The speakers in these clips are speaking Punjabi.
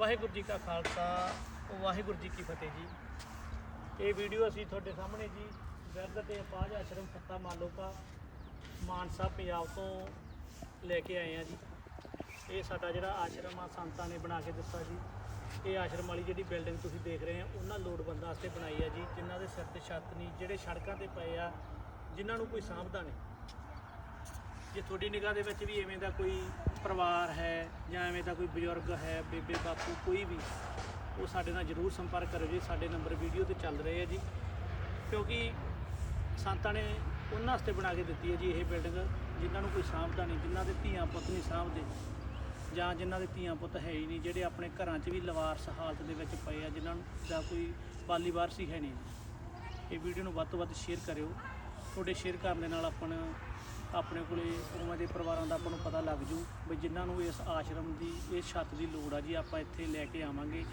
ਵਾਹਿਗੁਰੂ ਜੀ ਕਾ ਖਾਲਸਾ, ਵਾਹਿਗੁਰੂ ਜੀ ਕੀ ਫਤਿਹ ਜੀ। ਇਹ ਵੀਡੀਓ ਅਸੀਂ ਤੁਹਾਡੇ ਸਾਹਮਣੇ ਜੀ ਬਿਰਧ ਤੇ ਅਪਾਜ ਆਸ਼ਰਮ ਫੱਤਾ ਮਾਲੋਕਾ, ਮਾਨਸਾ, ਪੰਜਾਬ ਤੋਂ ਲੈ ਕੇ ਆਏ ਆ ਜੀ। ਇਹ ਸਾਡਾ ਜਿਹੜਾ ਆਸ਼ਰਮ ਆ, ਸੰਤਾਂ ਨੇ ਬਣਾ ਕੇ ਦਿੱਤਾ ਜੀ। ਇਹ ਆਸ਼ਰਮ ਵਾਲੀ ਜਿਹੜੀ ਬਿਲਡਿੰਗ ਤੁਸੀਂ ਦੇਖ ਰਹੇ ਆ ਉਹਨਾਂ ਲੋੜਵੰਦਾਂ ਵਾਸਤੇ ਬਣਾਈ ਆ ਜੀ, ਜਿਨ੍ਹਾਂ ਦੇ ਸਿਰ ਤੇ ਛੱਤ ਨਹੀਂ, ਜਿਹੜੇ ਸੜਕਾਂ ਤੇ ਪਏ ਆ, ਜਿਨ੍ਹਾਂ ਨੂੰ ਕੋਈ ਸਾਂਭਦਾ ਨਹੀਂ। ਜੇ ਤੁਹਾਡੀ ਨਿਗਾਹ ਦੇ ਵਿੱਚ ਵੀ ਐਵੇਂ ਦਾ ਕੋਈ ਪਰਿਵਾਰ ਹੈ ਜਾਂ ਐਵੇਂ ਦਾ ਕੋਈ ਬਜ਼ੁਰਗ ਹੈ, ਬੇਬੇ, ਬਾਪੂ, ਕੋਈ ਵੀ, ਉਹ ਸਾਡੇ ਨਾਲ ਜਰੂਰ ਸੰਪਰਕ ਕਰੋ ਜੀ। ਸਾਡੇ ਨੰਬਰ ਵੀਡੀਓ ਤੇ ਚੱਲ ਰਹੇ ਆ ਜੀ। ਕਿਉਂਕਿ ਸੰਤਾਂ ਨੇ ਉਹਨਾਂ ਵਾਸਤੇ ਬਣਾ ਕੇ ਦਿੱਤੀ ਹੈ ਜੀ ਇਹ ਬਿਲਡਿੰਗ ਜਿਨ੍ਹਾਂ ਨੂੰ ਕੋਈ ਸਾਂਭਦਾ ਨਹੀਂ, ਜਿਨ੍ਹਾਂ ਦੇ ਧੀਆਂ ਪੁੱਤ ਨਹੀਂ ਸਾਂਭਦੇ, ਜਾਂ ਜਿਨ੍ਹਾਂ ਦੇ ਧੀਆਂ ਪੁੱਤ ਹੈ ਹੀ ਨਹੀਂ, ਜਿਹੜੇ ਆਪਣੇ ਘਰਾਂ 'ਚ ਵੀ ਲਵਾਰਸ ਹਾਲਤ ਦੇ ਵਿੱਚ ਪਏ ਆ, ਜਿਨ੍ਹਾਂ ਦਾ ਜਾਂ ਕੋਈ ਬਾਲੀ ਵਾਰਸੀ ਹੈ ਨਹੀਂ। ਇਹ ਵੀਡੀਓ ਨੂੰ ਵੱਧ ਤੋਂ ਵੱਧ ਸ਼ੇਅਰ ਕਰਿਓ। ਤੁਹਾਡੇ ਸ਼ੇਅਰ ਕਰਨ ਦੇ ਨਾਲ ਆਪਣਾ ਆਪਣੇ ਕੋਲੇ ਉਵੇਂ ਦੇ ਪਰਿਵਾਰਾਂ ਦਾ ਆਪਾਂ ਨੂੰ ਪਤਾ ਲੱਗ ਜੂ ਵੀ ਜਿਨ੍ਹਾਂ ਨੂੰ ਇਸ ਆਸ਼ਰਮ ਦੀ, ਇਸ ਛੱਤ ਦੀ ਲੋੜ ਆ ਜੀ, ਆਪਾਂ ਇੱਥੇ ਲੈ ਕੇ ਆਵਾਂਗੇ।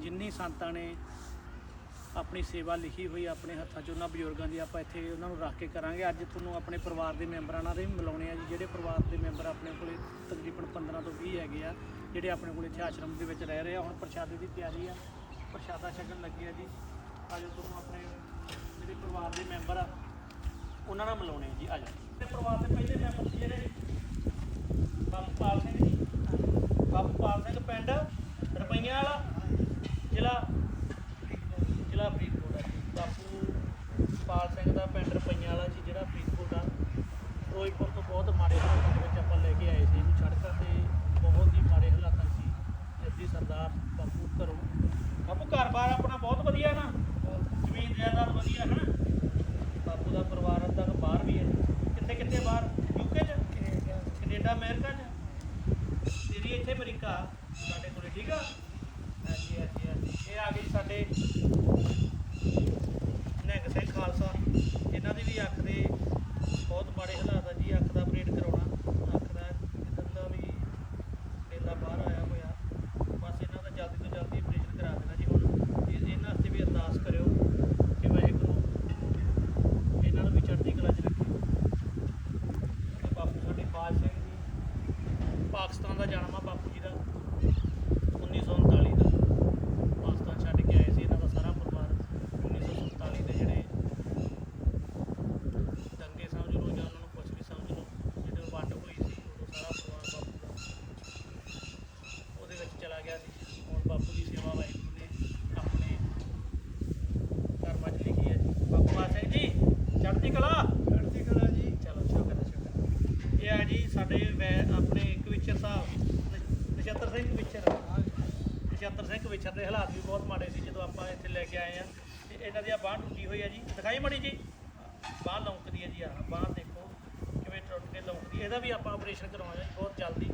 ਜਿੰਨੀ ਸੰਤਾਂ ਨੇ ਆਪਣੀ ਸੇਵਾ ਲਿਖੀ ਹੋਈ ਆਪਣੇ ਹੱਥਾਂ 'ਚ, ਉਹਨਾਂ ਬਜ਼ੁਰਗਾਂ ਦੀ ਆਪਾਂ ਇੱਥੇ ਉਹਨਾਂ ਨੂੰ ਰੱਖ ਕੇ ਕਰਾਂਗੇ। ਅੱਜ ਤੁਹਾਨੂੰ ਆਪਣੇ ਪਰਿਵਾਰ ਦੇ ਮੈਂਬਰਾਂ ਨਾਲ ਵੀ ਮਿਲਾਉਣੇ ਆ ਜੀ, ਜਿਹੜੇ ਪਰਿਵਾਰ ਦੇ ਮੈਂਬਰ ਆਪਣੇ ਕੋਲੇ ਤਕਰੀਬਨ 15 ਤੋਂ 20 ਹੈਗੇ ਆ, ਜਿਹੜੇ ਆਪਣੇ ਕੋਲੇ ਇੱਥੇ ਆਸ਼ਰਮ ਦੇ ਵਿੱਚ ਰਹਿ ਰਹੇ ਆ। ਹੁਣ ਪ੍ਰਸ਼ਾਦੇ ਦੀ ਤਿਆਰੀ ਆ, ਪ੍ਰਸ਼ਾਦਾ ਛਕਣ ਲੱਗੇ ਆ ਜੀ। ਆਜੋ ਤੁਹਾਨੂੰ ਆਪਣੇ ਜਿਹੜੇ ਪਰਿਵਾਰ ਦੇ ਮੈਂਬਰ ਆ, ਉਹਨਾਂ ਨਾਲ ਮਿਲਾਉਣੇ ਆ ਜੀ, ਆਜੋ। ਤੇ ਪਰਿਵਾਰ ਦੇ ਪਹਿਲੇ ਮੈਂਬਰ ਸੀ ਜਿਹੜੇ ਬਾਪੂ ਪਾਲ ਸਿੰਘ ਜੀ। ਬਾਪੂ ਪਾਲ ਸਿੰਘ ਪਿੰਡ ਰਪਈਆਂ ਵਾਲਾ ਜ਼ਿਲ੍ਹਾ ਜ਼ਿਲ੍ਹਾ ਫਰੀਦਕੋਟ ਹੈ ਜੀ। ਬਾਪੂ ਪਾਲ ਸਿੰਘ ਦਾ ਪਿੰਡ ਰਪਈਆਂ ਵਾਲਾ ਜੀ ਜਿਹੜਾ ਫਰੀਦਕੋਟ ਆ ਫਿਰੋਜ਼ਪੁਰ ਤੋਂ ਬਹੁਤ ਮਾੜੇ ਹਾਲਾਤਾਂ ਦੇ ਵਿੱਚ ਆਪਾਂ ਲੈ ਕੇ ਆਏ ਸੀ ਇਹਨੂੰ ਸੜਕਾਂ ਤੇ ਬਹੁਤ ਹੀ ਮਾੜੇ ਹਾਲਾਤਾਂ 'ਚ ਸੀ ਜੱਦੀ ਸਰਦਾਰ ਬਾਪੂ ਘਰੋਂ ਬਾਪੂ ਘਰ-ਬਾਰ ਆਪਣਾ ਬਹੁਤ ਵਧੀਆ ਨਾ ਜ਼ਮੀਨ ਜਾਇਦਾਦ ਵਧੀਆ ਹੈ ਨਾ ਬਾਪੂ ਦਾ ਪਰਿਵਾਰ ਅੱਧਾ ਕੁ ਬਾਹਰ ਵੀ ਹੈ ਕਿੱਥੇ ਕਿੱਥੇ ਬਾਹਰ ਯੂਕੇ 'ਚ ਕੈਨੇਡਾ ਅਮਰੀਕਾ 'ਚ ਤੇਰੀ ਇੱਥੇ ਅਮਰੀਕਾ ਸਾਡੇ ਕੋਲੇ ਠੀਕ ਆ ਹਾਂਜੀ ਹਾਂਜੀ ਹਾਂਜੀ ਇਹ ਆ ਗਈ ਸਾਡੇ ਨਿਹੰਗ ਸਿੰਘ ਖਾਲਸਾ ਇਹਨਾਂ ਦੀ ਵੀ ਅੱਖ ਦੇ ਬਹੁਤ ਮਾੜੇ ਹਾਲਾਤ ਆ ਜੀ ਅੱਖ ਦਾ ਆਪਰੇਟ ਕਰਾਉਣਾ ਅੱਖ ਦਾ ਕਿਦਾਂ ਦਾ ਵੀ ਡੇਲਾ ਬਾਹਰ ਆਇਆ ਹੋਇਆ ਬਸ ਇਹਨਾਂ ਦਾ ਜਲਦੀ ਤੋਂ ਜਲਦੀ ਆਪਰੇਸ਼ਨ ਕਰਾ ਦੇਣਾ ਜੀ ਹੁਣ ਇਹ- ਇਹਨਾਂ ਵਾਸਤੇ ਵੀ ਅਰਦਾਸ ਕਰਿਓ ਕਿ ਵਾਹਿਗੁਰੂ ਇਹਨਾਂ ਨੂੰ ਵੀ ਚੜ੍ਹਦੀ ਕਲਾ 'ਚ ਰੱਖੇ ਤੇ ਬਾਪੂ ਸਾਡੇ ਬਾਜ ਸਿੰਘ ਜੀ ਪਾਕਿਸਤਾਨ ਦਾ ਜਨਮ ਆ ਬਾਪੂ ਜੀ ਦਾ 1939 ਦਾ ਪਾਕਿਸਤਾਨ ਛੱਡ ਕੇ ਆਏ ਸੀ ਇਹਨਾਂ ਦਾ ਸਾਰਾ ਪਰਿਵਾਰ 1947 ਦੇ ਜਿਹੜੇ ਦੰਗੇ ਸਮਝ ਲਓ ਜਾਂ ਉਹਨਾਂ ਨੂੰ ਕੁਝ ਵੀ ਸਮਝ ਲਓ ਜਿਹੜੇ ਵੰਡ ਹੋਈ ਸੀ ਉਦੋਂ ਸਾਰਾ ਪਰਿਵਾਰ ਬਾਪੂ ਦਾ ਉਹਦੇ ਵਿੱਚ ਚਲਾ ਗਿਆ ਸੀ ਹੁਣ ਬਾਪੂ ਦੀ ਸੇਵਾ ਵਾਹਿਗੁਰੂ ਨੇ ਆਪਣੇ ਕਰਮਾਂ 'ਚ ਲਿਖੀ ਹੈ ਜੀ ਬਾਪੂ ਆ ਸਿੰਘ ਜੀ ਚੜ੍ਹਦੀ ਕਲਾ ਚੜ੍ਹਦੀ ਕਲਾ ਜੀ ਚਲੋ ਸ਼ੁਕਰ ਹੈ ਸ਼ੁਕਰ ਹੈ। ਇਹ ਆ ਵੈ- ਆਪਣੇ ਕਵਿਚਰ ਸਾਹਿਬ ਨਛੱਤਰ ਸਿੰਘ ਕਵਿਚਰ ਨਛੱਤਰ ਸਿੰਘ ਕਵਿਚਰ ਦੇ ਹਾਲਾਤ ਵੀ ਬਹੁਤ ਮਾੜੇ ਸੀ ਜਦੋਂ ਆਪਾਂ ਇੱਥੇ ਲੈ ਕੇ ਆਏ ਆ। ਤੇ ਇਹਨਾਂ ਦੀ ਆ ਬਾਂਹ ਟੁੱਟੀ ਹੋਈ ਆ ਜੀ। ਦਿਖਾਈ ਮੜੀ ਜੀ? ਬਾਂਹ ਲੌਂਕਦੀ ਹੈ ਜੀ ਆ ਬਾਂਹ ਦੇਖੋ ਕਿਵੇਂ ਟੁੱਟ ਕੇ ਲੌਂਕਦੀ ਇਹਦਾ ਵੀ ਆਪਾਂ ਆਪਰੇਸ਼ਨ ਕਰਵਾਉਣਾ ਬਹੁਤ ਜਲਦੀ।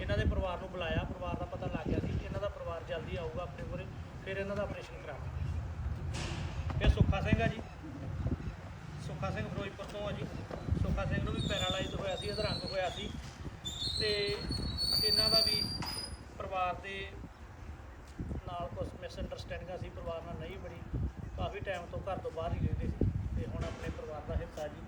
ਇਹਨਾਂ ਦੇ ਪਰਿਵਾਰ ਨੂੰ ਬੁਲਾਇਆ, ਪਰਿਵਾਰ ਦਾ ਪਤਾ ਲੱਗ ਗਿਆ ਸੀ। ਇਹਨਾਂ ਦਾ ਪਰਿਵਾਰ ਜਲਦੀ ਆਊਗਾ ਆਪਣੇ ਕੋਲੇ, ਫਿਰ ਇਹਨਾਂ ਦਾ ਆਪਰੇਸ਼ਨ ਕਰਾਵਾਂਗੇ। ਫਿਰ ਸੁੱਖਾ ਸਿੰਘ ਆ ਜੀ। ਸੁੱਖਾ ਸਿੰਘ ਫਿਰੋਜ਼ਪੁਰ ਤੋਂ ਆ ਜੀ ਸੁੱਖਾ ਸਿੰਘ ਨੂੰ ਵੀ ਪੈਰਾਲਾਈਜ਼ ਹੋਇਆ ਸੀ ਅਧਰੰਗ ਹੋਇਆ ਸੀ ਤੇ ਇਹਨਾਂ ਦਾ ਵੀ ਪਰਿਵਾਰ ਦੇ ਨਾਲ ਕੁਝ ਮਿਸ ਅੰਡਰਸਟੈਂਡਿੰਗਾਂ ਸੀ ਪਰਿਵਾਰ ਨਾਲ ਨਹੀਂ ਬਣੀ। ਕਾਫੀ ਟਾਈਮ ਤੋਂ ਘਰ ਤੋਂ ਬਾਹਰ ਹੀ ਰਹਿੰਦੇ ਸੀ ਤੇ ਹੁਣ ਆਪਣੇ ਪਰਿਵਾਰ ਦਾ ਹਿੱਸਾ ਜੀ।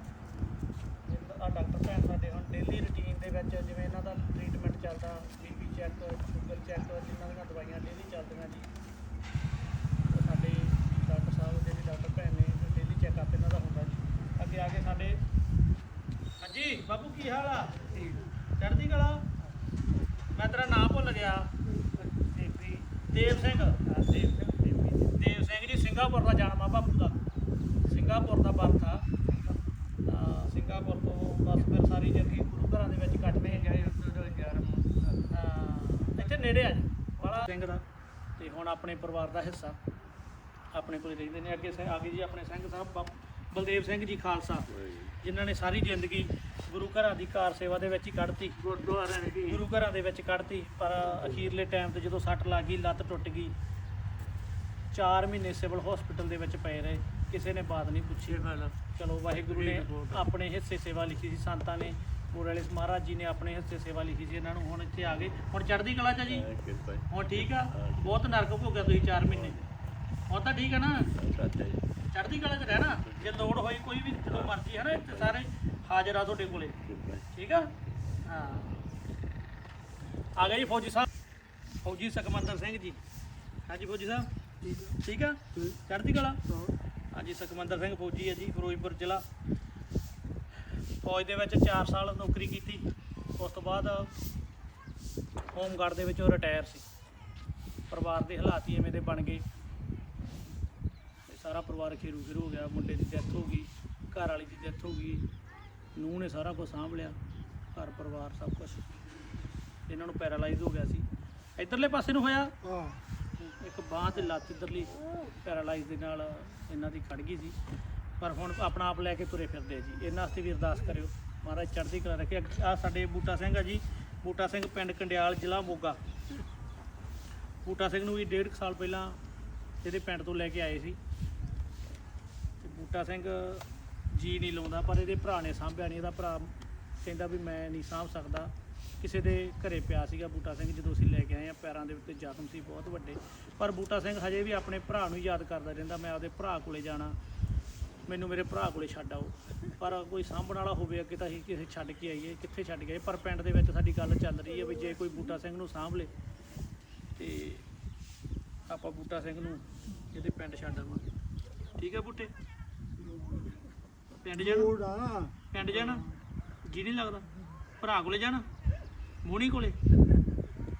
ਆ ਡਾਕਟਰ ਭੈਣ ਸਾਡੇ ਹੁਣ ਡੇਲੀ ਰੁਟੀਨ ਦੇ ਵਿੱਚ ਜਿਵੇਂ ਇਹਨਾਂ ਦਾ ਟ੍ਰੀਟਮੈਂਟ ਚੱਲਦਾ ਬੀਪੀ ਚੈੱਕ ਸ਼ੂਗਰ ਚੈੱਕ ਜਿਨ੍ਹਾਂ ਦੀਆਂ ਦਵਾਈਆਂ ਡੇਲੀ ਚੱਲਦੀਆਂ ਜੀ। ਸਾਡੇ ਡਾਕਟਰ ਸਾਹਿਬ ਜਿਹੜੇ ਡਾਕਟਰ ਭੈਣ ਨੇ ਡੇਲੀ ਚੈੱਕਅਪ ਇਹਨਾਂ ਦਾ ਹੁੰਦਾ ਜੀ। ਅੱਗੇ ਆ ਕੇ ਸਾਡੇ ਹਾਂਜੀ ਬਾਬੂ ਕੀ ਹਾਲ ਆ? ਚੜ੍ਹਦੀ ਕਲਾ? ਮੈਂ ਤੇਰਾ ਨਾਮ ਭੁੱਲ ਗਿਆ। ਦੇਵ ਸਿੰਘ। ਦੇਵ ਸਿੰਘ ਦੇਵ ਸਿੰਘ ਜੀ, ਸਿੰਗਾਪੁਰ ਦਾ ਜਨਮ ਆ ਬਾਪੂ ਦਾ। ਸਿੰਗਾਪੁਰ ਦਾ ਬਰਥ ਆ। ਤਾਂ ਸਿੰਗਾਪੁਰ ਤੋਂ ਬਸ ਫਿਰ ਸਾਰੀ ਜ਼ਿੰਦਗੀ ਗੁਰੂ ਘਰਾਂ ਦੇ ਵਿੱਚ ਕੱਟਦੇ ਜਾਈ ਉੱਤੋਂ ਦਾ ਜਨਮ ਇੱਥੇ ਨੇੜੇ ਆ ਜੀ। ਵਾਲਾ ਸਿੰਘ ਦਾ। ਤੇ ਹੁਣ ਆਪਣੇ ਪਰਿਵਾਰ ਦਾ ਹਿੱਸਾ। ਆਪਣੇ ਕੋਲ ਰਹਿੰਦੇ ਨੇ। ਅੱਗੇ ਆ ਗਏ ਜੀ ਆਪਣੇ ਸਿੰਘ ਸਾਹਿਬ, ਬਾਪ- ਬਲਦੇਵ ਸਿੰਘ ਜੀ ਖਾਲਸਾ ਜਿਨ੍ਹਾਂ ਨੇ ਸਾਰੀ ਜ਼ਿੰਦਗੀ ਗੁਰੂ ਘਰਾਂ ਦੀ ਕਾਰ ਸੇਵਾ ਦੇ ਵਿੱਚ ਹੀ ਕੱਢਤੀ। ਗੁਰਦੁਆਰੇ ਨੇ ਕੀ ਗੁਰੂ ਘਰਾਂ ਦੇ ਵਿੱਚ ਕੱਢਤੀ ਪਰ ਅਖੀਰਲੇ ਟਾਈਮ ਤੇ ਜਦੋਂ ਸੱਟ ਲੱਗ ਗਈ ਲੱਤ ਟੁੱਟ ਗਈ 4 ਮਹੀਨੇ ਸਿਵਲ ਹਸਪੀਟਲ ਦੇ ਵਿੱਚ ਪਏ ਰਹੇ ਕਿਸੇ ਨੇ ਬਾਤ ਨਹੀਂ ਪੁੱਛੀ। ਚਲੋ ਵਾਹਿਗੁਰੂ ਨੇ ਆਪਣੇ ਹਿੱਸੇ ਸੇਵਾ ਲਿਖੀ ਸੀ ਸੰਤਾਂ ਨੇ ਗੁਰੂ ਮਹਾਰਾਜ ਜੀ ਨੇ ਆਪਣੇ ਹਿੱਸੇ ਸੇਵਾ ਲਿਖੀ ਸੀ ਇਹਨਾਂ ਨੂੰ ਹੁਣ ਇੱਥੇ ਆ ਗਏ। ਹੁਣ ਚੜ੍ਹਦੀ ਕਲਾ ਚ ਜੀ? ਹੁਣ ਠੀਕ ਆ? ਬਹੁਤ ਨਰਕ ਭੋਗਿਆ ਤੁਸੀਂ 4 ਮਹੀਨੇ। ਹੁਣ ਤਾਂ ਠੀਕ ਆ ਨਾ? ਚੜ੍ਹਦੀ ਕਲਾ ਚ ਰਹਿਣਾ ਜੇ ਲੋੜ ਹੋਈ ਕੋਈ ਵੀ ਜਦੋਂ ਮਰਜ਼ੀ ਹੈ ਨਾ ਇੱਥੇ ਸਾਰੇ ਹਾਜ਼ਰ ਆ ਤੁਹਾਡੇ ਕੋਲੇ। ਠੀਕ ਆ? ਹਾਂ। ਆ ਗਏ ਜੀ ਫੌਜੀ ਸਾਹਿਬ। ਫੌਜੀ ਸੁਖਮੰਦਰ ਸਿੰਘ ਜੀ। ਹਾਂਜੀ ਫੌਜੀ ਸਾਹਿਬ? ਠੀਕ ਆ। ਚੜ੍ਹਦੀ ਕਲਾ? ਹਾਂਜੀ ਸੁਖਮੰਦਰ ਸਿੰਘ ਫੌਜੀ ਹੈ ਜੀ ਫਿਰੋਜ਼ਪੁਰ ਜ਼ਿਲ੍ਹਾ। ਫੌਜ ਦੇ ਵਿੱਚ 4 ਸਾਲ ਨੌਕਰੀ ਕੀਤੀ। ਉਸ ਤੋਂ ਬਾਅਦ ਹੋਮਗਾਰਡ ਦੇ ਵਿੱਚ ਉਹ ਰਿਟਾਇਰ ਸੀ। ਪਰਿਵਾਰ ਦੇ ਹਾਲਾਤ ਹੀ ਐਵੇਂ ਦੇ ਬਣ ਗਏ। ਸਾਰਾ ਪਰਿਵਾਰ ਖੇਰੂ ਖੇਰੂ ਹੋ ਗਿਆ ਮੁੰਡੇ ਦੀ ਡੈਥ ਹੋ ਗਈ ਘਰ ਵਾਲੀ ਦੀ ਡੈਥ ਹੋ ਗਈ ਨੂੰਹ ਨੇ ਸਾਰਾ ਕੁਝ ਸਾਂਭ ਲਿਆ ਘਰ ਪਰਿਵਾਰ ਸਭ ਕੁਝ ਇਹਨਾਂ ਨੂੰ ਪੈਰਾਲਾਈਜ਼ ਹੋ ਗਿਆ ਸੀ। ਇਧਰਲੇ ਪਾਸੇ ਨੂੰ ਹੋਇਆ? ਹਾਂ। ਇੱਕ ਬਾਂਹ ਤੇ ਲੱਤ ਇਧਰਲੀ ਪੈਰਾਲਾਈਜ਼ ਦੇ ਨਾਲ ਇਹਨਾਂ ਦੀ ਖੜ ਗਈ ਸੀ। ਪਰ ਹੁਣ ਆਪਣਾ ਆਪ ਲੈ ਕੇ ਤੁਰੇ ਫਿਰਦੇ ਆ ਜੀ। ਇਹਨਾਂ ਵਾਸਤੇ ਵੀ ਅਰਦਾਸ ਕਰਿਓ। ਮਹਾਰਾਜ ਚੜ੍ਹਦੀ ਕਲਾ ਰੱਖੇ। ਆ ਸਾਡੇ ਬੂਟਾ ਸਿੰਘ ਆ ਜੀ। ਬੂਟਾ ਸਿੰਘ ਪਿੰਡ ਕੰਡਿਆਲ ਜ਼ਿਲ੍ਹਾ ਮੋਗਾ। ਬੂਟਾ ਸਿੰਘ ਨੂੰ ਵੀ ਡੇਢ ਕੁ ਸਾਲ ਪਹਿਲਾਂ ਇਹਦੇ ਪਿੰਡ ਤੋਂ ਲੈ ਕੇ ਆਏ ਸੀ। ਤੇ ਬੂਟਾ ਸਿੰਘ ਜੀ ਨਹੀਂ ਲਾਉਂਦਾ, ਪਰ ਇਹਦੇ ਭਰਾ ਨੇ ਸਾਂਭਿਆ ਨਹੀਂ। ਇਹਦਾ ਭਰਾ ਕਹਿੰਦਾ ਵੀ ਮੈਂ ਨਹੀਂ ਸਾਂਭ ਸਕਦਾ। ਕਿਸੇ ਦੇ ਘਰੇ ਪਿਆ ਸੀਗਾ ਬੂਟਾ ਸਿੰਘ, ਜਦੋਂ ਅਸੀਂ ਲੈ ਕੇ ਆਏ ਆ ਪੈਰਾਂ ਦੇ ਉੱਤੇ ਜ਼ਖਮ ਸੀ ਬਹੁਤ ਵੱਡੇ। ਪਰ ਬੂਟਾ ਸਿੰਘ ਹਜੇ ਵੀ ਆਪਣੇ ਭਰਾ ਨੂੰ ਹੀ ਯਾਦ ਕਰਦਾ ਰਹਿੰਦਾ, ਮੈਂ ਆਪਦੇ ਭਰਾ ਕੋਲੇ ਜਾਣਾ, ਮੈਨੂੰ ਮੇਰੇ ਭਰਾ ਕੋਲੇ ਛੱਡ ਆਓ। ਪਰ ਕੋਈ ਸਾਂਭਣ ਵਾਲਾ ਹੋਵੇ, ਅੱਗੇ ਤਾਂ ਅਸੀਂ ਕਿਸੇ ਛੱਡ ਕੇ ਆਈਏ, ਕਿੱਥੇ ਛੱਡ ਗਏ ਪਰ ਪਿੰਡ ਦੇ ਵਿੱਚ ਸਾਡੀ ਗੱਲ ਚੱਲ ਰਹੀ ਹੈ ਵੀ ਜੇ ਕੋਈ ਬੂਟਾ ਸਿੰਘ ਨੂੰ ਸਾਂਭ ਲੇ, ਤੇ ਆਪਾਂ ਬੂਟਾ ਸਿੰਘ ਨੂੰ ਇਹਦੇ ਪਿੰਡ ਛੱਡ ਆਵਾਂਗੇ। ਠੀਕ ਹੈ ਬੂਟੇ? ਪਿੰਡ ਜਾਣਾ? ਪਿੰਡ ਜਾਣਾ? ਜੀ ਨਹੀਂ ਲੱਗਦਾ? ਭਰਾ ਕੋਲੇ ਜਾਣਾ? ਮੋਣੀ ਕੋਲੇ?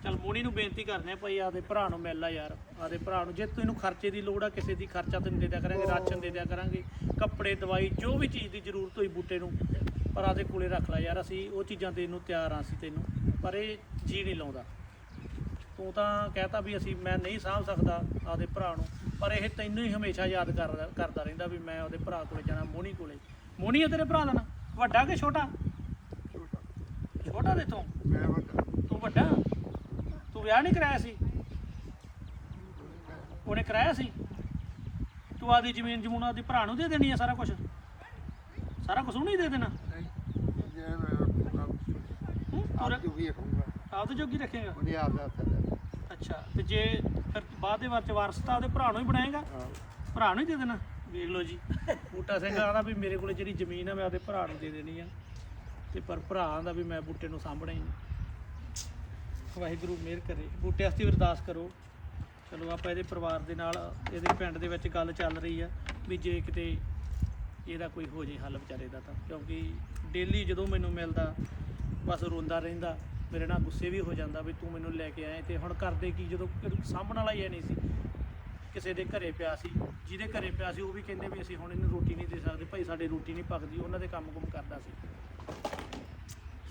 ਚਲ ਮੋਣੀ ਨੂੰ ਬੇਨਤੀ ਕਰਦੇ ਆ ਭਾਈ ਆਦੇ ਭਰਾ ਨੂੰ ਮਿਲ ਲਾ ਯਾਰ। ਆਦੇ ਭਰਾ ਨੂੰ ਜੇ ਤੈਨੂੰ ਖਰਚੇ ਦੀ ਲੋੜ ਆ ਕਿਸੇ ਦੀ ਖਰਚਾ ਤੈਨੂੰ ਦੇ ਦਿਆ ਕਰਾਂਗੇ ਰਾਸ਼ਨ ਦੇ ਦਿਆ ਕਰਾਂਗੇ ਕੱਪੜੇ ਦਵਾਈ ਜੋ ਵੀ ਚੀਜ਼ ਦੀ ਜ਼ਰੂਰਤ ਹੋਈ ਬੂਟੇ ਨੂੰ ਪਰ ਆਦੇ ਕੋਲੇ ਰੱਖ ਲੈ ਯਾਰ ਅਸੀਂ ਉਹ ਚੀਜ਼ਾਂ ਦੇਣ ਨੂੰ ਤਿਆਰ ਆ ਅਸੀਂ ਤੈਨੂੰ ਪਰ ਇਹ ਜੀ ਨਹੀਂ ਲਾਉਂਦਾ। ਤੂੰ ਤਾਂ ਕਹਤਾ ਵੀ ਅਸੀਂ ਮੈਂ ਨਹੀਂ ਸਾਂਭ ਸਕਦਾ ਆਦੇ ਭਰਾ ਨੂੰ। ਪਰ ਇਹ ਤੈਨੂੰ ਹੀ ਹਮੇਸ਼ਾ ਯਾਦ ਕਰਦਾ ਕਰਦਾ ਰਹਿੰਦਾ ਵੀ ਮੈਂ ਉਹਦੇ ਭਰਾ ਕੋਲੇ ਜਾਣਾ ਮੋਣੀ ਕੋਲੇ। ਮੋਣੀ ਹੈ ਤੇਰੇ ਭਰਾ ਦਾ ਨਾਂ ਵੱਡਾ ਕਿ ਛੋਟਾ? ਛੋਟਾ। ਦੇ ਤੋਂ ਮੈਂ ਵੱਡਾ। ਤੂੰ ਵੱਡਾ? ਤੂੰ ਵਿਆਹ ਨਹੀਂ ਕਰਾਇਆ ਸੀ? ਉਹਨੇ ਕਰਾਇਆ ਸੀ? ਤੂੰ ਆਦੀ ਜ਼ਮੀਨ ਜਮੂਨ ਆਦੀ ਭਰਾ ਨੂੰ ਦੇ ਦੇਣੀ ਆ ਸਾਰਾ ਕੁਝ ਸਾਰਾ ਕੁਝ ਉਹਨੂੰ ਹੀ ਦੇ ਦੇਣਾ? ਜੇ ਮੈਂ ਆਪ ਜੋ ਵੀ ਆਪ ਤੇ ਜੋਗੀ ਰੱਖੇਗਾ। ਉਹਨੇ ਆਪ ਦਾ ਥੱਲੇ ਅੱਛਾ ਤੇ ਜੇ ਫਿਰ ਬਾਅਦ ਦੇ ਵਾਰ ਚ ਵਾਰਸ ਤਾਂ ਉਹਦੇ ਭਰਾ ਨੂੰ ਹੀ ਬਣਾਏਗਾ? ਭਰਾ ਨੂੰ ਹੀ ਦੇ ਦੇਣਾ? ਵੇਖ ਲਓ ਜੀ। ਬੂਟਾ ਸਿੰਘ ਆਦਾ ਵੀ ਮੇਰੇ ਕੋਲੇ ਜਿਹੜੀ ਜ਼ਮੀਨ ਆ ਮੈਂ ਉਹਦੇ ਭਰਾ ਨੂੰ ਦੇ ਦੇਣੀ ਆ। ਤੇ ਪਰ ਭਰਾ ਦਾ ਵੀ ਮੈਂ ਬੂਟੇ ਨੂੰ ਸਾਂਭਣਾ ਹੀ ਨਹੀਂ। ਵਾਹਿਗੁਰੂ ਮਿਹਰ ਕਰੇ। ਬੂਟੇ ਵਾਸਤੇ ਅਰਦਾਸ ਕਰੋ। ਚਲੋ ਆਪਾਂ ਇਹਦੇ ਪਰਿਵਾਰ ਦੇ ਨਾਲ ਇਹਦੇ ਪਿੰਡ ਦੇ ਵਿੱਚ ਗੱਲ ਚੱਲ ਰਹੀ ਆ ਵੀ ਜੇ ਕਿਤੇ ਇਹਦਾ ਕੋਈ ਹੋ ਜੇ ਹੱਲ ਵਿਚਾਰੇ ਦਾ ਤਾਂ। ਕਿਉਂਕਿ ਡੇਲੀ ਜਦੋਂ ਮੈਨੂੰ ਮਿਲਦਾ ਬਸ ਰੋਂਦਾ ਰਹਿੰਦਾ। ਮੇਰੇ ਨਾਲ ਗੁੱਸੇ ਵੀ ਹੋ ਜਾਂਦਾ ਵੀ ਤੂੰ ਮੈਨੂੰ ਲੈ ਕੇ ਆਏ ਤੇ ਹੁਣ ਕਰਦੇ ਕੀ ਜਦੋਂ ਸਾਂਭਣ ਵਾਲਾ ਹੀ ਹੈ ਨਹੀਂ ਸੀ। ਕਿਸੇ ਦੇ ਘਰੇ ਪਿਆ ਸੀ, ਜਿਹਦੇ ਘਰੇ ਪਿਆ ਸੀ, ਉਹ ਵੀ ਕਹਿੰਦੇ ਵੀ ਅਸੀਂ ਹੁਣ ਇਹਨੂੰ ਰੋਟੀ ਨਹੀਂ ਦੇ ਸਕਦੇ, ਭਾਈ ਸਾਡੇ ਰੋਟੀ ਨਹੀਂ ਪੱਕਦੀ, ਉਹਨਾਂ ਦੇ ਕੰਮ ਕੁਮ ਕਰਦਾ ਸੀ।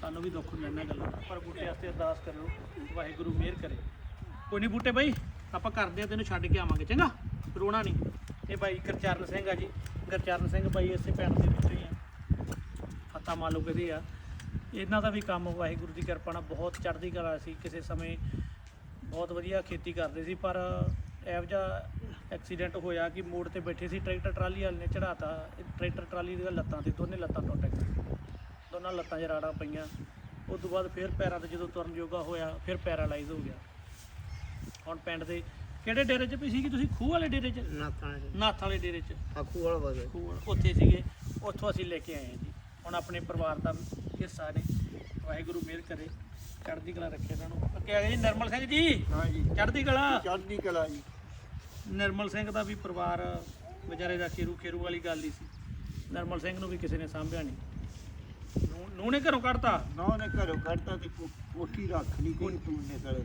ਸਾਨੂੰ ਵੀ ਦੁੱਖ ਹੁੰਦਾ ਇਹਨਾਂ ਗੱਲਾਂ ਪਰ ਬੂਟੇ ਵਾਸਤੇ ਅਰਦਾਸ ਕਰੋ ਵਾਹਿਗੁਰੂ ਮਿਹਰ ਕਰੇ। ਕੋਈ ਨਹੀਂ ਬੂਟੇ ਬਾਈ, ਆਪਾਂ ਕਰਦੇ ਆ ਤੈਨੂੰ ਛੱਡ ਕੇ ਆਵਾਂਗੇ, ਚੰਗਾ? ਰੋਣਾ ਨਹੀਂ। ਇਹ ਬਾਈ ਗੁਰਚਰਨ ਸਿੰਘ ਆ ਜੀ। ਗੁਰਚਰਨ ਸਿੰਘ ਬਾਈ ਇਸੇ ਪਿੰਡ ਦੇ ਵਿੱਚੋਂ ਹੀ ਆ। ਫਤਾ ਮਾਲੂ ਕਹਦੇ ਆ। ਇਹਨਾਂ ਦਾ ਵੀ ਕੰਮ ਵਾਹਿਗੁਰੂ ਦੀ ਕਿਰਪਾ ਨਾਲ ਬਹੁਤ ਚੜ੍ਹਦੀ ਕਲਾ ਸੀ ਕਿਸੇ ਸਮੇਂ ਬਹੁਤ ਵਧੀਆ ਖੇਤੀ ਕਰਦੇ ਸੀ ਪਰ ਇਹੋ ਜਿਹਾ ਐਕਸੀਡੈਂਟ ਹੋਇਆ ਕਿ ਮੋੜ ਤੇ ਬੈਠੇ ਸੀ ਟਰੈਕਟਰ ਟਰਾਲੀ ਵਾਲੇ ਨੇ ਚੜਾਤਾ ਟਰੈਕਟਰ ਟਰਾਲੀ ਦੀਆਂ ਲੱਤਾਂ ਤੇ ਦੋਨੇ ਲੱਤਾਂ ਟੁੱਟ ਗਈਆਂ ਦੋਨਾਂ ਲੱਤਾਂ 'ਚ ਰਾੜਾਂ ਪਈਆਂ ਉਸ ਤੋਂ ਬਾਅਦ ਫਿਰ ਪੈਰਾਂ ਤੇ ਜਦੋਂ ਤੁਰਨ ਜੋਗਾ ਹੋਇਆ ਫਿਰ ਪੈਰਾਲਾਈਜ਼ ਹੋ ਗਿਆ। ਹੁਣ ਪਿੰਡ ਦੇ ਕਿਹੜੇ ਡੇਰੇ 'ਚ ਪਈ ਸੀਗੀ ਤੁਸੀਂ ਖੂਹ ਵਾਲੇ ਡੇਰੇ 'ਚ? ਨਾਥ ਵਾਲੇ। ਡੇਰੇ 'ਚ। ਵਾਲਾ ਬਸ ਖੂਹ ਵਾਲਾ- ਉੱਥੇ ਸੀਗੇ ਉੱਥੋਂ ਅਸੀਂ ਲੈ ਕੇ ਆਏ ਹਾਂ ਜੀ। ਹੁਣ ਆਪਣੇ ਪਰਿਵਾਰ ਦਾ ਹਿੱਸਾ ਨੇ। ਵਾਹਿਗੁਰੂ ਮਿਹਰ ਕਰੇ ਚੜ੍ਹਦੀ ਕਲਾ ਰੱਖੇ ਇਹਨਾਂ ਨੂੰ। ਅੱਗੇ ਆ ਗਏ ਜੀ ਨਿਰਮਲ ਸਿੰਘ ਜੀ। ਹਾਂ ਜੀ। ਚੜ੍ਹਦੀ ਕਲਾ। ਚੜ੍ਹਦੀ ਕਲਾ ਜੀ। ਨਿਰਮਲ ਸਿੰਘ ਦਾ ਵੀ ਪਰਿਵਾਰ ਵਿਚਾਰੇ ਦਾ ਖੇਰੂ ਖੇਰੂ ਵਾਲੀ ਗੱਲ ਹੀ ਸੀ। ਨਿਰਮਲ ਸਿੰਘ ਨੂੰ ਵੀ ਕਿਸੇ ਨੇ ਸਾਂਭਿਆ ਨਹੀਂ। ਨੂੰ- ਨੂੰ ਨੇ ਘਰੋਂ ਕੱਢਤਾ? ਨਾ ਉਹਨੇ ਘਰੋਂ ਕੱਢਤਾ ਤੇ ਕੋਠੀ ਰੱਖ ਲਈ ਕੋਈ ਤੂੰ ਨੇ ਕਰੇ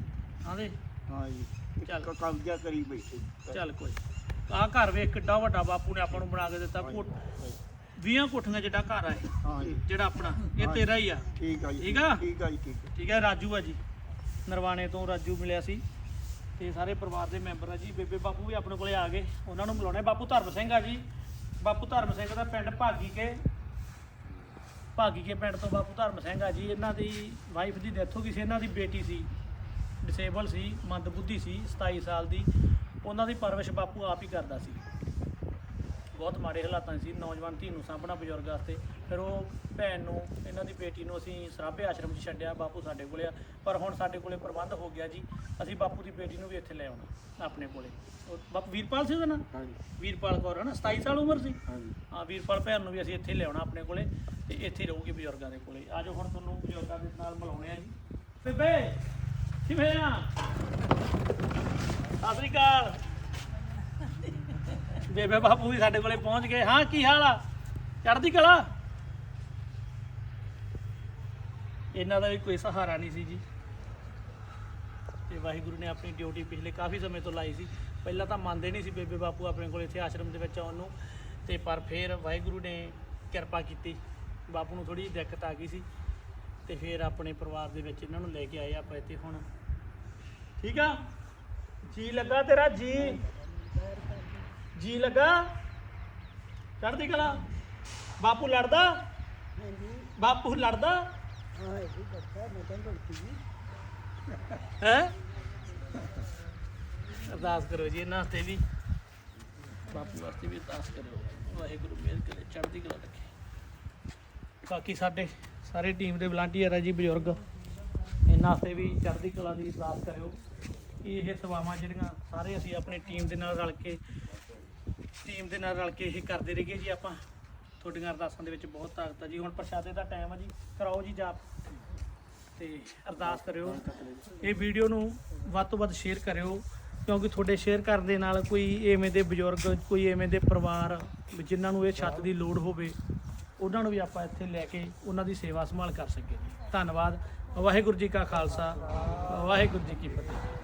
ਆਂਦੇ ਹਾਂ ਜੀ। ਚੱਲ। ਕਬਜ਼ਾ ਕਰੀ ਬੈਠੇ। ਚੱਲ ਕੋਈ। ਆਹ ਘਰ ਵੇਖ ਕਿੱਡਾ ਵੱਡਾ ਬਾਪੂ ਨੇ ਆਪਾਂ ਨੂੰ ਬਣਾ ਕੇ ਦਿੱਤਾ। ਕੋਠ 20 ਕੋਠੀਆਂ ਜਿੱਡਾ ਘਰ ਆ ਇਹ, ਹਾਂ ਜੀ ਜਿਹੜਾ ਆਪਣਾ ਇਹ। ਤੇਰਾ ਹੀ ਆ। ਠੀਕ ਆ ਜੀ। ਠੀਕ ਆ? ਠੀਕ ਆ ਜੀ ਠੀਕ ਆ। ਠੀਕ ਹੈ ਰਾਜੂ ਆ ਜੀ। ਨਰਵਾਣੇ ਤੋਂ ਰਾਜੂ ਮਿਲਿਆ ਸੀ। ਤੇ ਸਾਰੇ ਪਰਿਵਾਰ ਦੇ ਮੈਂਬਰ ਆ ਜੀ। ਬੇਬੇ ਬਾਪੂ ਵੀ ਆਪਣੇ ਕੋਲੇ ਆ ਗਏ। ਉਹਨਾਂ ਨੂੰ ਮਿਲਾਉਣੇ ਬਾਪੂ ਧਰਮ ਸਿੰਘ ਆ ਜੀ। ਬਾਪੂ ਧਰਮ ਸਿੰਘ ਦਾ ਪਿੰਡ ਭਾਗੀ ਕੇ ਭਾਗੀ ਕੇ ਪਿੰਡ ਤੋਂ ਬਾਪੂ ਧਰਮ ਸਿੰਘ ਆ ਜੀ। ਇਹਨਾਂ ਦੀ ਵਾਈਫ ਦੀ ਡੈਥ ਹੋ ਗਈ ਸੀ। ਇਹਨਾਂ ਦੀ ਬੇਟੀ ਸੀ। ਡਿਸੇਬਲ ਸੀ। ਮੰਦਬੁੱਧੀ ਸੀ। 27 ਸਾਲ ਦੀ। ਉਹਨਾਂ ਦੀ ਪਰਵਰਿਸ਼ ਬਾਪੂ ਆਪ ਹੀ ਕਰਦਾ ਸੀ। ਬਹੁਤ ਮਾੜੇ ਹਾਲਾਤਾਂ ਸੀ ਨੌਜਵਾਨ ਧੀ ਨੂੰ ਸਾਂਭਣਾ ਬਜ਼ੁਰਗ ਵਾਸਤੇ। ਫਿਰ ਉਹ ਭੈਣ ਨੂੰ ਇਹਨਾਂ ਦੀ ਬੇਟੀ ਨੂੰ ਅਸੀਂ ਸਰਾਭੇ ਆਸ਼ਰਮ 'ਚ ਛੱਡਿਆ ਬਾਪੂ ਸਾਡੇ ਕੋਲੇ ਆ। ਪਰ ਹੁਣ ਸਾਡੇ ਕੋਲੇ ਪ੍ਰਬੰਧ ਹੋ ਗਿਆ ਜੀ ਅਸੀਂ ਬਾਪੂ ਦੀ ਬੇਟੀ ਨੂੰ ਵੀ ਇੱਥੇ ਲੈ ਆਉਣਾ ਆਪਣੇ ਕੋਲੇ। ਉਹ ਬਾਪੂ ਵੀਰਪਾਲ ਸੀ ਉਹਦਾ ਨਾਂ? ਹਾਂ ਜੀ ਵੀਰਪਾਲ ਕੌਰ ਹੈ ਨਾ 27 ਸਾਲ ਉਮਰ ਸੀ? ਹਾਂ ਜੀ ਹਾਂ ਵੀਰਪਾਲ ਭੈਣ ਨੂੰ ਵੀ ਅਸੀਂ ਇੱਥੇ ਲਿਆਉਣਾ ਆਪਣੇ ਕੋਲੇ ਤੇ ਇੱਥੇ ਰਹੂਗੀ ਬਜ਼ੁਰਗਾਂ ਦੇ ਕੋਲੇ। ਆਜੋ ਹੁਣ ਤੁਹਾਨੂੰ ਬਜ਼ੁਰਗਾਂ ਦੇ ਨਾਲ ਮਿਲਾਉਣੇ ਆ ਜੀ। ਬੇਬੇ ਕਿਵੇਂ ਆ? ਸਤਿ ਸ੍ਰੀ ਅਕਾਲ। ਬੇਬੇ ਬਾਪੂ ਵੀ ਸਾਡੇ ਕੋਲੇ ਪਹੁੰਚ ਗਏ। ਹਾਂ, ਕੀ ਹਾਲ ਆ? ਚੜ੍ਹਦੀ ਕਲਾ? ਇਹਨਾਂ ਦਾ ਵੀ ਕੋਈ ਸਹਾਰਾ ਨਹੀਂ ਸੀ ਜੀ। ਤੇ ਵਾਹਿਗੁਰੂ ਨੇ ਆਪਣੀ ਡਿਊਟੀ ਪਿਛਲੇ ਕਾਫੀ ਸਮੇਂ ਤੋਂ ਲਾਈ ਸੀ। ਪਹਿਲਾਂ ਤਾਂ ਮੰਨਦੇ ਨਹੀਂ ਸੀ ਬੇਬੇ ਬਾਪੂ ਆਪਣੇ ਕੋਲ ਇੱਥੇ ਆਸ਼ਰਮ ਦੇ ਵਿੱਚ ਆਉਣ ਨੂੰ। ਤੇ ਪਰ ਫਿਰ ਵਾਹਿਗੁਰੂ ਨੇ ਕਿਰਪਾ ਕੀਤੀ। ਬਾਪੂ ਨੂੰ ਥੋੜੀ ਦਿੱਕਤ ਆ ਗਈ ਸੀ। ਤੇ ਫਿਰ ਆਪਣੇ ਪਰਿਵਾਰ ਦੇ ਵਿੱਚ ਇਹਨਾਂ ਨੂੰ ਲੈ ਕੇ ਆਏ ਆਪਾਂ ਇੱਥੇ ਹੁਣ। ਠੀਕ ਆ? ਜੀ ਲੱਗਾ ਤੇਰਾ ਜੀ। ਜੀ ਲੱਗਾ? ਚੜ੍ਹਦੀ ਕਲਾ? ਬਾਪੂ ਲੜਦਾ? ਬਾਪੂ ਲੜਦਾ? ਹੈ? ਅਰਦਾਸ ਕਰੋ ਜੀ ਇਹਨਾਂ ਵਾਸਤੇ ਵੀ। ਬਾਪੂ ਵਾਸਤੇ ਵੀ ਅਰਦਾਸ ਕਰੋ। ਵਾਹਿਗੁਰੂ ਮਿਹਰ ਕਰੇ ਚੜ੍ਹਦੀ ਕਲਾ ਰੱਖੇ। ਬਾਕੀ ਸਾਡੇ ਸਾਰੇ ਟੀਮ ਦੇ ਵਲੰਟੀਅਰ ਆ ਜੀ ਬਜ਼ੁਰਗ। ਇਹਨਾਂ ਵਾਸਤੇ ਵੀ ਚੜ੍ਹਦੀ ਕਲਾ ਦੀ ਅਰਦਾਸ ਕਰਿਓ ਕਿ ਇਹ ਸੇਵਾਵਾਂ ਜਿਹੜੀਆਂ ਸਾਰੇ ਅਸੀਂ ਆਪਣੀ ਟੀਮ ਦੇ ਨਾਲ ਰਲ ਕੇ ਟੀਮ ਦੇ ਨਾਲ ਰਲ ਕੇ ਇਹ ਕਰਦੇ ਰਹੀਏ ਜੀ ਆਪਾਂ। ਤੁਹਾਡੀਆਂ ਅਰਦਾਸਾਂ ਦੇ ਵਿੱਚ ਬਹੁਤ ਤਾਕਤ ਆ ਜੀ। ਹੁਣ ਪ੍ਰਸ਼ਾਦੇ ਦਾ ਟਾਈਮ ਆ ਜੀ। ਕਰਾਓ ਜੀ ਜਾਪ ਤੇ ਅਰਦਾਸ ਕਰਿਓ। ਇਹ ਵੀਡੀਓ ਨੂੰ ਵੱਧ ਤੋਂ ਵੱਧ ਸ਼ੇਅਰ ਕਰਿਓ। ਕਿਉਂਕਿ ਤੁਹਾਡੇ ਸ਼ੇਅਰ ਕਰਨ ਦੇ ਨਾਲ ਕੋਈ ਐਵੇਂ ਦੇ ਬਜ਼ੁਰਗ, ਕੋਈ ਐਵੇਂ ਦੇ ਪਰਿਵਾਰ ਜਿਨ੍ਹਾਂ ਨੂੰ ਇਹ ਛੱਤ ਦੀ ਲੋੜ ਹੋਵੇ, ਉਹਨਾਂ ਨੂੰ ਵੀ ਆਪਾਂ ਇੱਥੇ ਲੈ ਕੇ ਉਹਨਾਂ ਦੀ ਸੇਵਾ ਸੰਭਾਲ ਕਰ ਸਕੀਏ ਜੀ। ਧੰਨਵਾਦ। ਵਾਹਿਗੁਰੂ ਜੀ ਕਾ ਖਾਲਸਾ। ਵਾਹਿਗੁਰੂ ਜੀ ਕੀ ਫਤਿਹ।